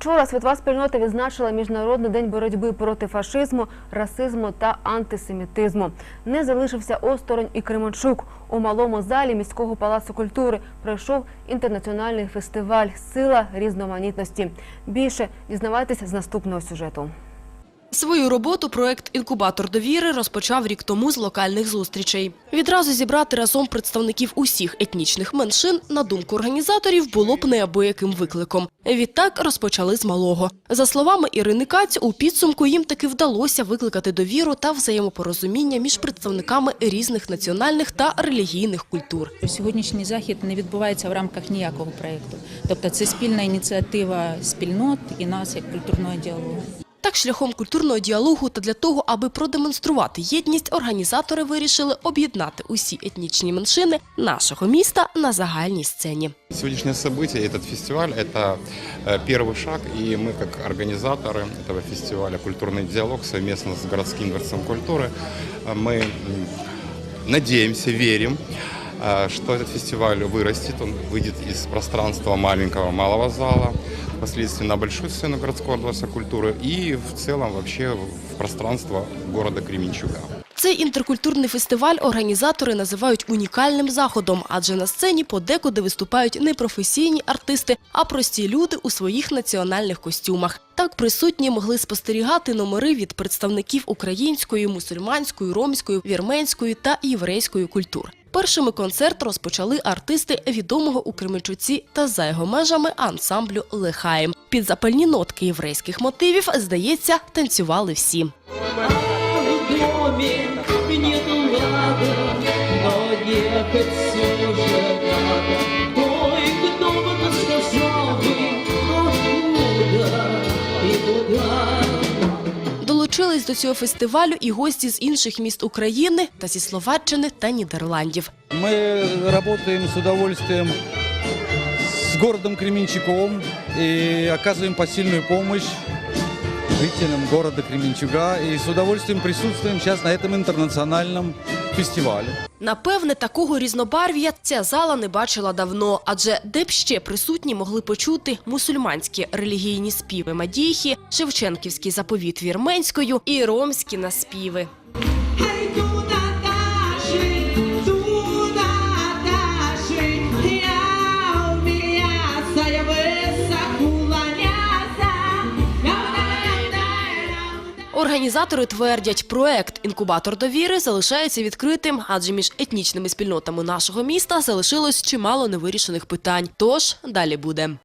Вчора світова спільнота відзначила Міжнародний день боротьби проти фашизму, расизму та антисемітизму. Не залишився осторонь і Кременчук. У малому залі міського палацу культури пройшов інтернаціональний фестиваль Сила різноманітності. Більше дізнавайтеся з наступного сюжету. Свою роботу проект «Інкубатор довіри» розпочав рік тому з локальних зустрічей. Відразу зібрати разом представників усіх етнічних меншин, на думку організаторів, було б неабияким викликом. Відтак розпочали з малого. За словами Ірини Каць, у підсумку їм таки вдалося викликати довіру та взаємопорозуміння між представниками різних національних та релігійних культур. Сьогоднішній захід не відбувається в рамках ніякого проєкту. Тобто це спільна ініціатива спільнот і нас як культурного діалогу. Так, шляхом культурного діалогу та для того, аби продемонструвати єдність, організатори вирішили об'єднати усі етнічні меншини нашого міста на загальній сцені. Сегодняшнее событие, этот фестиваль, это э, первый шаг, и мы, как организаторы этого фестиваля «Культурный диалог» совместно с городским дворцом культуры, э, мы м, надеемся, верим, э, что этот фестиваль вырастет, он выйдет из пространства маленького малого зала, впоследствии на большую сцену городского дворца культуры и в целом вообще в пространство города Кременчуга. Цей інтеркультурний фестиваль організатори називають унікальним заходом, адже на сцені подекуди виступають не професійні артисти, а прості люди у своїх національних костюмах. Так присутні могли спостерігати номери від представників української, мусульманської, ромської, вірменської та єврейської культур. Першими концерт розпочали артисти відомого у Кременчуці та за його межами ансамблю Лехаєм. Під запальні нотки єврейських мотивів, здається, танцювали всі. в Долучились до цього фестивалю і гості з інших міст України та зі Словаччини та Нідерландів. Ми працюємо з удовольствием з містом Кременчуком і оказуємо посильну помощь жителям города Кременчуга и с удовольствием присутствуем сейчас на этом интернациональном фестивале. Напевне, такого різнобарв'я ця зала не бачила давно, адже де б ще присутні могли почути мусульманські релігійні співи Мадіхі, Шевченківський заповіт вірменською і ромські наспіви. Організатори твердять, проект «Інкубатор довіри» залишається відкритим, адже між етнічними спільнотами нашого міста залишилось чимало невирішених питань. Тож далі буде.